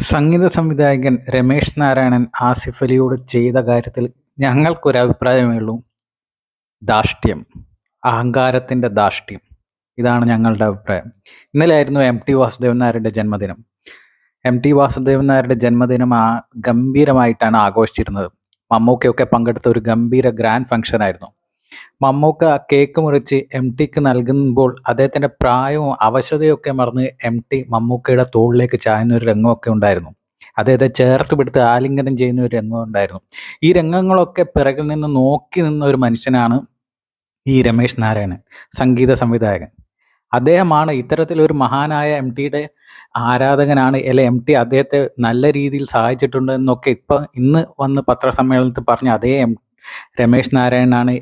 സംഗീത സംവിധായകൻ രമേശ് നാരായണൻ ആസിഫ് അലിയോട് ചെയ്ത കാര്യത്തിൽ ഞങ്ങൾക്കൊരഭിപ്രായമേ ഉള്ളൂ. ദാഷ്ട്യം. അഹങ്കാരത്തിന്റെ ദാഷ്ട്യം. ഇതാണ് ഞങ്ങളുടെ അഭിപ്രായം. ഇന്നലെ ആയിരുന്നു എം ടി വാസുദേവൻ നായരുടെ ജന്മദിനം. എം ടി വാസുദേവൻ നായരുടെ ജന്മദിനം ആ ഗംഭീരമായിട്ടാണ് ആഘോഷിച്ചിരുന്നത്. മമ്മൂക്കയൊക്കെ പങ്കെടുത്ത ഒരു ഗംഭീര ഗ്രാൻഡ് ഫംഗ്ഷൻ ആയിരുന്നു മമ്മൂക്ക കേക്ക് മുറിച്ച് എം ടിക്ക് നൽകുമ്പോൾ അദ്ദേഹത്തിന്റെ പ്രായവും അവശതയൊക്കെ മറന്ന് എം ടി മമ്മൂക്കയുടെ തോളിലേക്ക് ചായുന്ന ഒരു രംഗമൊക്കെ ഉണ്ടായിരുന്നു. അദ്ദേഹത്തെ ചേർത്ത് പിടുത്ത് ആലിംഗനം ചെയ്യുന്ന ഒരു രംഗം ഉണ്ടായിരുന്നു. ഈ രംഗങ്ങളൊക്കെ പിറകിൽ നിന്ന് നോക്കി നിന്ന ഒരു മനുഷ്യനാണ് ഈ രമേശ് നാരായണൻ സംഗീത സംവിധായകൻ. അദ്ദേഹമാണ് ഇത്തരത്തിലൊരു മഹാനായ എം ടിയുടെ ആരാധകനാണ് അല്ലെ എം ടി അദ്ദേഹത്തെ നല്ല രീതിയിൽ സഹായിച്ചിട്ടുണ്ട് എന്നൊക്കെ ഇപ്പം ഇന്ന് വന്ന് പത്രസമ്മേളനത്തിൽ പറഞ്ഞ അതേ എം രമേശ് നാരായണനാണ്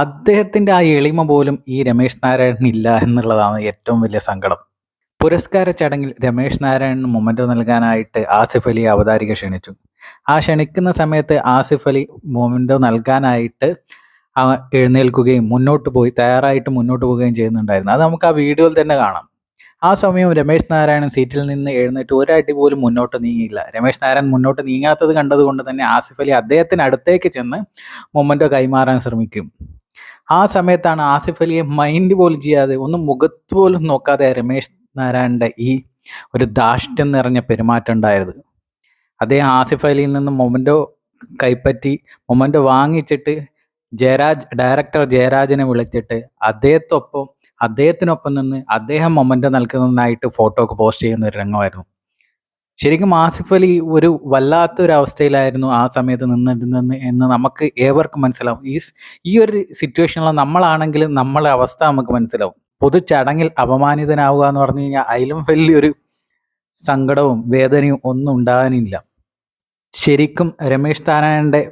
അദ്ദേഹത്തിന്റെ ആ എളിമ പോലും ഈ രമേശ് നാരായണൻ ഇല്ല എന്നുള്ളതാണ് ഏറ്റവും വലിയ സങ്കടം. പുരസ്കാര ചടങ്ങിൽ രമേശ് നാരായണന് മൊമെന്റോ നൽകാനായിട്ട് ആസിഫ് അലി അവതാരിക ക്ഷണിച്ചു. ആ ക്ഷണിക്കുന്ന സമയത്ത് ആസിഫ് അലി മൊമെന്റോ നൽകാനായിട്ട് എഴുന്നേൽക്കുകയും മുന്നോട്ട് പോയി തയ്യാറായിട്ട് മുന്നോട്ട് പോവുകയും ചെയ്യുന്നുണ്ടായിരുന്നു. അത് നമുക്ക് ആ വീഡിയോയിൽ തന്നെ കാണാം. ആ സമയം രമേശ് നാരായണൻ സീറ്റിൽ നിന്ന് എഴുന്നേറ്റ് ഒരടി പോലും മുന്നോട്ട് നീങ്ങിയില്ല. രമേശ് നാരായണൻ മുന്നോട്ട് നീങ്ങാത്തത് കണ്ടതുകൊണ്ട് തന്നെ ആസിഫ് അലി അദ്ദേഹത്തിന് അടുത്തേക്ക് ചെന്ന് മൊമെന്റോ കൈമാറാൻ ശ്രമിക്കും. ആ സമയത്താണ് ആസിഫ് അലിയെ മൈൻഡ് പോലും ചെയ്യാതെ ഒന്നും മുഖത്ത് പോലും നോക്കാതെ രമേശ് നാരായണന്റെ ഈ ഒരു ദാഷ്ട്യം നിറഞ്ഞ പെരുമാറ്റം ഉണ്ടായത്. അദ്ദേഹം ആസിഫ് അലിയിൽ നിന്ന് മൊമന്റോ കൈപ്പറ്റി മൊമന്റോ വാങ്ങിച്ചിട്ട് ജയരാജ് ഡയറക്ടർ ജയരാജനെ വിളിച്ചിട്ട് അദ്ദേഹത്തൊപ്പം അദ്ദേഹത്തിനൊപ്പം നിന്ന് അദ്ദേഹം മൊമന്റോ നൽകുന്നതിനായിട്ട് ഫോട്ടോ ഒക്കെ പോസ്റ്റ് ചെയ്യുന്ന ഒരു രംഗമായിരുന്നു. ശരിക്കും ആസിഫ് അലി ഒരു വല്ലാത്തൊരു അവസ്ഥയിലായിരുന്നു ആ സമയത്ത് നിന്നിരുന്നെന്ന് എന്ന് നമുക്ക് ഏവർക്കും മനസ്സിലാവും. ഈ ഈ ഒരു സിറ്റുവേഷനിൽ നമ്മളാണെങ്കിൽ നമ്മളെ അവസ്ഥ നമുക്ക് മനസ്സിലാവും. പൊതു ചടങ്ങിൽ അപമാനിതനാവുക എന്ന് പറഞ്ഞു കഴിഞ്ഞാൽ അതിലും വലിയൊരു സങ്കടവും വേദനയും ഒന്നും ഉണ്ടാകാനില്ല. ശരിക്കും രമേശ് താരായണന്റെ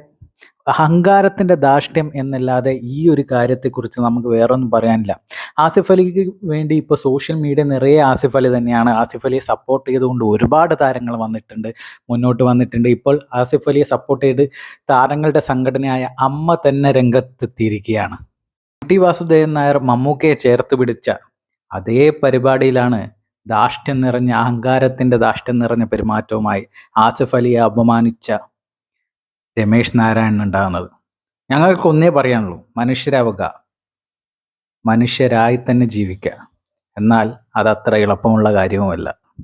അഹങ്കാരത്തിന്റെ ധാർഷ്ട്യം എന്നല്ലാതെ ഈ ഒരു കാര്യത്തെക്കുറിച്ച് നമുക്ക് വേറൊന്നും പറയാനില്ല. ആസിഫ് അലിക്ക് വേണ്ടി ഇപ്പോൾ സോഷ്യൽ മീഡിയ നിറയെ ആസിഫ് അലി തന്നെയാണ്. ആസിഫ് അലിയെ സപ്പോർട്ട് ചെയ്തുകൊണ്ട് ഒരുപാട് താരങ്ങൾ വന്നിട്ടുണ്ട് മുന്നോട്ട് വന്നിട്ടുണ്ട്. ഇപ്പോൾ ആസിഫ് അലിയെ സപ്പോർട്ട് ചെയ്ത് താരങ്ങളുടെ സംഘടനയായ അമ്മ തന്നെ രംഗത്തെത്തിയിരിക്കുകയാണ്. ടി വാസുദേവൻ നായർ മമ്മൂക്കയെ ചേർത്ത് പിടിച്ച അതേ പരിപാടിയിലാണ് ദാഷ്ട്യം നിറഞ്ഞ അഹങ്കാരത്തിന്റെ ദാഷ്ട്യം നിറഞ്ഞ പെരുമാറ്റവുമായി ആസിഫ് അലിയെ അപമാനിച്ച രമേശ് നാരായണൻ ഉണ്ടാകുന്നത്. ഞങ്ങൾക്ക് ഒന്നേ പറയാനുള്ളൂ മനുഷ്യരാവുക മനുഷ്യരായി തന്നെ ജീവിക്കുക. എന്നാൽ അതത്ര എളുപ്പമുള്ള കാര്യവുമല്ല.